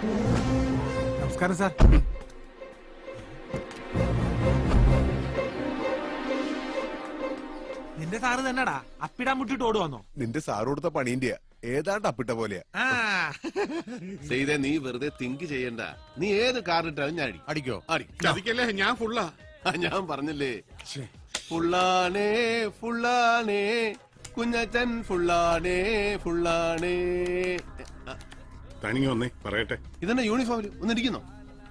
നമസ്കാരം സാർ. നിന്റെ സാറ് തന്നെടാ. അപ്പിടാൻ മുട്ടിട്ട് ഓടുവന്നോ നിന്റെ സാറ് കൊടുത്ത പണീന്റെയാ ഏതാണ്ട് അപ്പിട്ട പോലെയാ. ചെയ്തേ നീ വെറുതെ തിങ്ക് ചെയ്യണ്ട. നീ ഏത് കാറിട്ടാലും ഞാൻ അടി. അടിക്കോ അടിക്കല്ലേ ഞാൻ ഫുള്ളാ ഞാൻ പറഞ്ഞില്ലേ? ഫുള്ളാണേ ഫുള്ളാണേ കുഞ്ഞച്ചൻ ഫുള്ളാണേ ഫുള്ളാണേ തനിങ്ങി വന്നേ പറയട്ടെ. ഇതെന്നെ യൂണിഫോമിൽ ഒന്നിരിക്കുന്നോ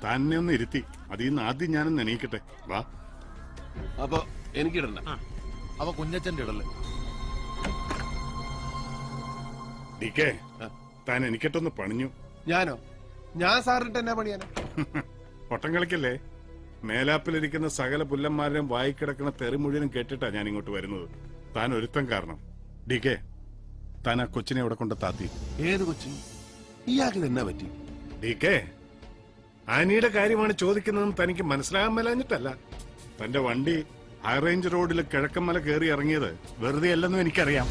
തന്നെ ഒന്ന് ഇരുത്തി. അതിൽ നിന്ന് ആദ്യം ഞാനൊന്ന് എണീക്കട്ടെ. വാ. അപ്പൊ എനിക്കിടണ്ട അപ്പൊ കുഞ്ഞച്ചന്റെ ഇടല്ലേ ഡി കെ താൻ എനിക്കിട്ടൊന്ന് പണിഞ്ഞു. ഞാനോ? ഞാൻ സാറിട്ട് എന്നാ പണിയാനോ? ഒട്ടം കളിക്കല്ലേ? മേലാപ്പിലിരിക്കുന്ന സകല പുല്ലന്മാരുടെയും വായിക്കിടക്കുന്ന തെറി മുഴുവനും കേട്ടിട്ടാ ഞാൻ ഇങ്ങോട്ട് വരുന്നത്. താൻ ഒരുത്തം കാരണം. ഡി കെ താൻ ആ കൊച്ചിനെ ഇവിടെ കൊണ്ട് താത്തി. ഏത് കൊച്ചു ഇയാൾക്ക് എന്നാ പറ്റി? ഡി കെ ആനിയുടെ കാര്യമാണ് ചോദിക്കുന്നതെന്ന് തനിക്ക് മനസ്സിലാകാൻ മേലാഞ്ഞിട്ടല്ല. തന്റെ വണ്ടി ഹൈറേഞ്ച് റോഡിൽ കിഴക്കമല കയറി ഇറങ്ങിയത് വെറുതെ അല്ലെന്നും എനിക്കറിയാം.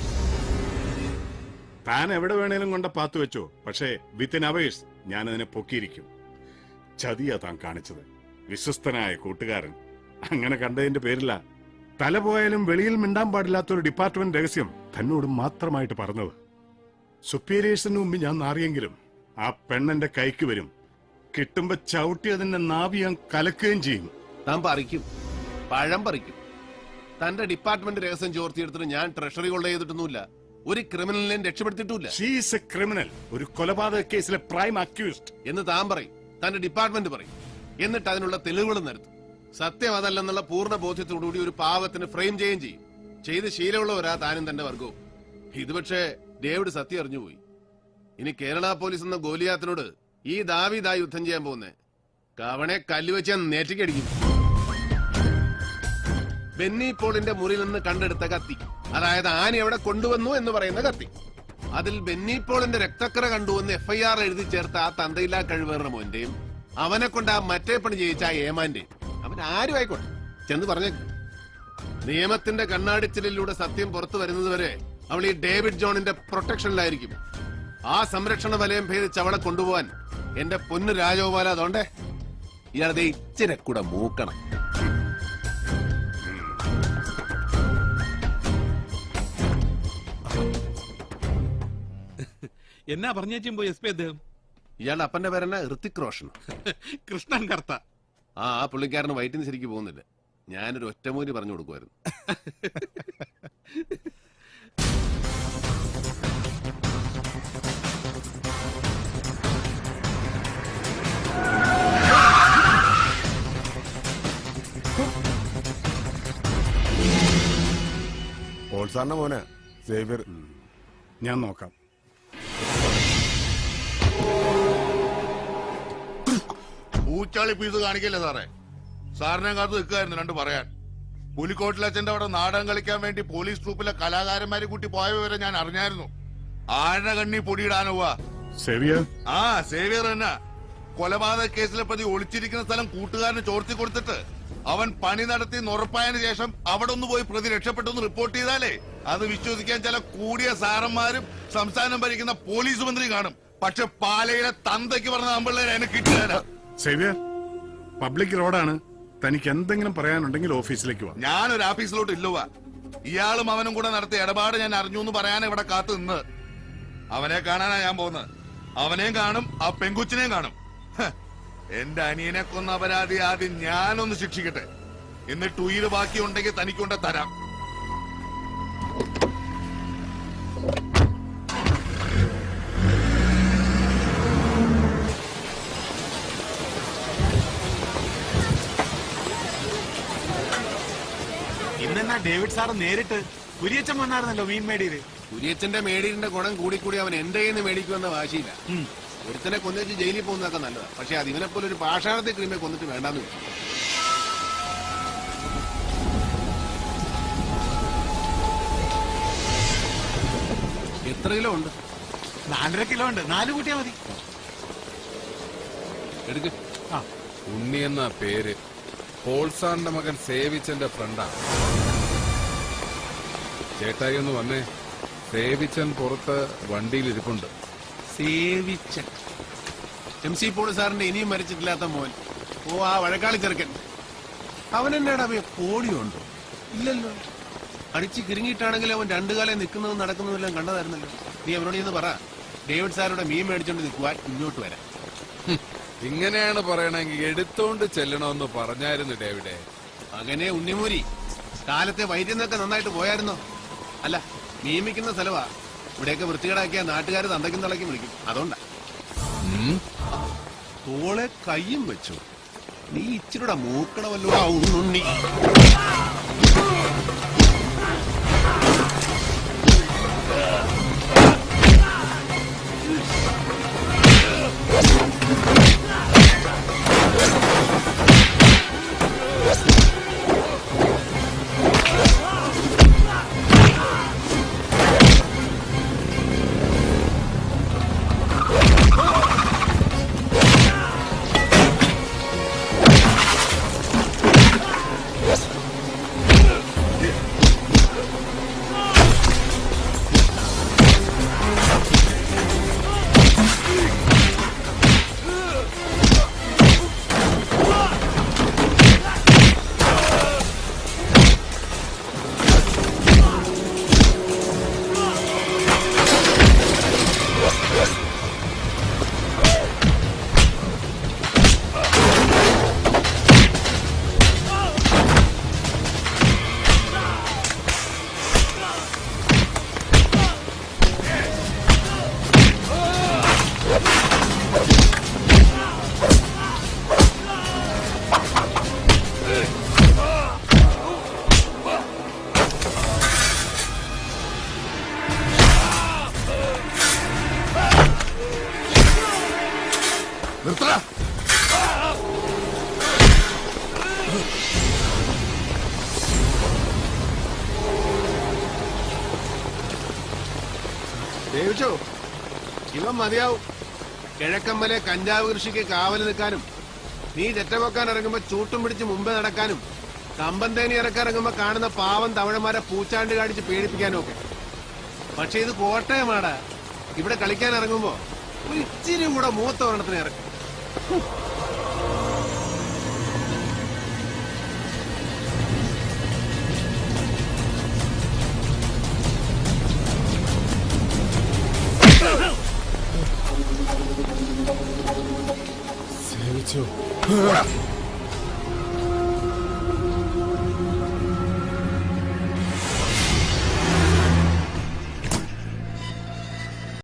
താൻ എവിടെ വേണേലും കൊണ്ട പാത്തു വെച്ചോ പക്ഷേ വിത്തിൻ അവേഴ്സ് ഞാൻ അതിനെ പൊക്കിയിരിക്കും. ചതിയാ താൻ കാണിച്ചത്. വിശ്വസ്തനായ കൂട്ടുകാരൻ. അങ്ങനെ കണ്ടതിന്റെ പേരില്ല തല പോയാലും വെളിയിൽ മിണ്ടാൻ പാടില്ലാത്ത ഒരു ഡിപ്പാർട്ട്മെന്റ് രഹസ്യം തന്നോട് മാത്രമായിട്ട് പറഞ്ഞത്. സുപ്പീരിയേഴ്സിന് മുമ്പ് ഞാൻ നാറിയെങ്കിലും ആ പെണ്ണന്റെ കൈക്ക് വരും. കിട്ടുമ്പോ ചവിട്ടി അതിന്റെ നാവി ഞാൻ കലക്കുകയും ചെയ്യും. താൻ പറിക്കും. പഴം പറിക്കും. തന്റെ ഡിപ്പാർട്ട്മെന്റ് രഹസ്യം ചോർത്തിയെടുത്തിട്ട് ഞാൻ ട്രഷറി കൊള്ള ചെയ്തിട്ടൊന്നുമില്ല. ഒരു ക്രിമിനലിനെയും രക്ഷപ്പെടുത്തിയിട്ടില്ല ഷീസ് എ ക്രിമിനൽ ഒരു കൊലപാതക കേസിലെ പ്രൈം അക്യൂസ്ഡ് എന്ന് താൻ പറയും. തന്റെ ഡിപ്പാർട്ട്മെന്റ് പറയും. എന്നിട്ട് അതിനുള്ള തെളിവുകൾ നിരത്തും സത്യം അതല്ലെന്നുള്ള പൂർണ ബോധ്യത്തോടുകൂടി ഒരു പാവത്തിന് ഫ്രെയിം ചെയ്യുകയും ചെയ്യും. ചെയ്ത് ശീലമുള്ളവരാ താനും തന്റെ വർഗവും. ഇത് പക്ഷേ ഡേവിഡ് സത്യം അറിഞ്ഞുപോയി. ഇനി കേരള പോലീസ് എന്ന ഗോലിയാത്തിനോട് ഈ ദാവീദാ യുദ്ധം ചെയ്യാൻ പോകുന്നേ. കവണെ കല്ലുവെച്ച് ഞാൻ നേറ്റിക്കടിക്കും ബെന്നി പോളിന്റെ മുറിയിൽ നിന്ന് കണ്ടെടുത്ത കത്തി. അതായത് ആന എവിടെ കൊണ്ടുവന്നു എന്ന് പറയുന്ന കത്തി. അതിൽ ബെന്നി പോളിന്റെ രക്തക്കറ കണ്ടുവന്ന് എഫ്ഐആർ എഴുതി ചേർത്ത ആ തന്തയില്ലാ കഴിവേറിന് മോന്റെയും അവനെ കൊണ്ട് ആ മറ്റേ പണി ചെയ്യിച്ച ആ ഏമാന്റെയും. അവൻ ആരും ആയിക്കോട്ടെ. ചെന്ന് പറഞ്ഞ. നിയമത്തിന്റെ കണ്ണാടിച്ചിലിലൂടെ സത്യം പുറത്തു വരുന്നതുവരെ അവൾ ഈ ഡേവിഡ് ജോണിന്റെ പ്രൊട്ടക്ഷനിലായിരിക്കും. ആ സംരക്ഷണ വലയം ഭേദിച്ച് അവളെ കൊണ്ടുപോവാൻ എന്റെ പൊന്നു രാജഗോപാല അതുകൊണ്ടേ ഇയാളത് ഇച്ചിരി കൂടെ മൂക്കണം. എന്നാ പറഞ്ഞേച്ചും പോയി എസ് പി അദ്ദേഹം? ഇയാളുടെ അപ്പന്റെ പേരെന്നാ ഋത്തിക് റോഷൻ. കൃഷ്ണൻ കർത്ത. ആ ആ പുള്ളിക്കാരന് വയറ്റിന് ശരിക്ക് പോകുന്നില്ല. ഞാനൊരു ഒറ്റമൂലി പറഞ്ഞു കൊടുക്കുമായിരുന്നു സാറിന്റെ മോനെ. സേവ്യർ. ഞാൻ നോക്കാം. പൂച്ചാളി പീസ് കാണിക്കല്ലേ സാറേ? സാറിനെ കാത്ത് നിൽക്കായിരുന്നു രണ്ട് പറയാൻ. പുലിക്കോട്ടിലച്ഛന്റെ അവിടെ നാടകം കളിക്കാൻ വേണ്ടി പോലീസ് ട്രൂപ്പിലെ കലാകാരന്മാരെ കൂട്ടി പോയവരെ ഞാൻ അറിഞ്ഞായിരുന്നു. ആഴ കണ്ണി പൊടിയിടാനുവാ സെവിയർ? ആ സേവിയർ തന്നെ. കൊലപാതക കേസിലെ പ്രതി ഒളിച്ചിരിക്കുന്ന സ്ഥലം കൂട്ടുകാരന് ചോർത്തി കൊടുത്തിട്ട് അവൻ പണി നടത്തി ഉറപ്പായതിനു ശേഷം അവിടെ ഒന്ന് പോയി പ്രതി രക്ഷപ്പെട്ടെന്ന് റിപ്പോർട്ട് ചെയ്താലേ അത് വിശ്വസിക്കാൻ ചില കൂടിയ സാറന്മാരും സംസ്ഥാനം ഭരിക്കുന്ന പോലീസ് മന്ത്രി കാണും. പക്ഷെ പാലയിലെ തന്തയ്ക്ക് പറഞ്ഞ എന്നെ കിട്ടുക സെവിയർ പബ്ലിക് റോഡാണ്. തനിക്ക് എന്തെങ്കിലും പറയാനുണ്ടെങ്കിൽ ഓഫീസിലേക്ക് വാ. ഞാനൊരു ഓഫീസിലോട്ട് ഇല്ലുവ. ഇയാളും അവനും കൂടെ നടത്തിയ ഇടപാട് ഞാൻ അറിഞ്ഞു എന്ന് പറയാൻ ഇവിടെ കാത്തു നിന്ന്. അവനെ കാണാനാ ഞാൻ പോകുന്നത്. അവനെയും കാണും ആ പെങ്കുച്ചിനെയും കാണും. എന്റെ അനിയനെ കൊന്ന അപരാധി ആദ്യം ഞാനൊന്ന് ശിക്ഷിക്കട്ടെ. എന്നിട്ട് ഉയിര് ബാക്കിയുണ്ടെങ്കിൽ തനിക്കൊണ്ട് തരാം. ഇന്നെന്നാ ഡേവിഡ് സാറ് നേരിട്ട്? കുരിയച്ചൻ വന്നായിരുന്നല്ലോ മീൻ മേടിയത് കുരിയച്ചന്റെ മേടിയുടെ ഗുണം കൂടി കൂടി അവൻ എന്റെ കയ്യിൽ നിന്ന് മേടിക്കുമെന്ന വാശിയില്ല. ഒരുത്തനെ കൊന്നുവെച്ച് ജയിലിൽ പോകുന്നതൊക്കെ നല്ലതാണ് പക്ഷെ അത് ഇവനെ പോലെ ഒരു പാഷാണത്തെ ക്രീമെ കൊന്നിട്ട് വേണ്ടാന്ന് വെച്ചു എത്ര കിലോ ഉണ്ട്? നാലര കിലോ ഉണ്ട്. നാല് കൂട്ടിയാ മതി. എടുക്ക്. ആ. ഉണ്ണി എന്ന പേര് പോൾസാറിന്റെ മകൻ സേവിച്ചന്റെ ഫ്രണ്ടാണ് ചേട്ടായി ഒന്ന് വന്നേ. സേവിച്ചൻ പുറത്ത് വണ്ടിയിൽ ഇരിപ്പുണ്ട്. സേവിച്ചൻ എം സി പോളി സാറിന്റെ ഇനിയും മരിച്ചിട്ടില്ലാത്ത മോൻ. ഓ ആ വഴക്കാളി ചെറുക്കൻ. അവൻ എന്നാടാ അവയെ കോടിയുണ്ടോ ഇല്ലല്ലോ. അടിച്ച് കിരിങ്ങിയിട്ടാണെങ്കിൽ അവൻ രണ്ടു കാലം നിൽക്കുന്നതും നടക്കുന്നതും എല്ലാം കണ്ടതായിരുന്നല്ലോ. നീ അവനോട് ഇന്ന് പറ. ഡേവിഡ് സാറുടെ മീൻ മേടിച്ചോണ്ട് നിൽക്കുവാൻ ഇങ്ങോട്ട് വരാം. ഇങ്ങനെയാണ് പറയണെങ്കിൽ എടുത്തോണ്ട് ചെല്ലണമെന്ന് പറഞ്ഞായിരുന്നു ഡേവിഡെ. അങ്ങനെ ഉണ്ണിമൂരി കാലത്തെ വൈദ്യുന്നൊക്കെ നന്നായിട്ട് പോയായിരുന്നോ? അല്ല നിയമിക്കുന്ന സ്ഥലവാ. ഇവിടെയൊക്കെ വൃത്തികേടാക്കിയ നാട്ടുകാർ തന്തയ്ക്കും തളയ്ക്കും വിളിക്കും. അതുകൊണ്ടാ. തോളെ കയ്യും വെച്ചു. നീ ഇച്ചിരൂടെ മൂക്കണമല്ലോ ആ ഉണ്ണുണ്ണി നിർത്തടാ. ദേവിച്ചോ ഇവൻ മതിയാവും. കിഴക്കമ്പലെ കഞ്ചാവ് കൃഷിക്ക് കാവൽ നിൽക്കാനും നീ ചെറ്റവെക്കാൻ ഇറങ്ങുമ്പോ ചൂട്ടും പിടിച്ച് മുമ്പേ നടക്കാനും കമ്പന്തേനി ഇറക്കാൻ ഇറങ്ങുമ്പോ കാണുന്ന പാവം തവഴമാരെ പൂച്ചാണ്ട് കാണിച്ച് പേടിപ്പിക്കാനും ഒക്കെ. പക്ഷെ ഇത് കോട്ടയമാടാ. ഇവിടെ കളിക്കാൻ ഇറങ്ങുമ്പോ ഒരു ഇച്ചിരി കൂടെ മൂത്ത ഒരെണ്ണത്തിന് ഇറക്കും. സേവിച്ചു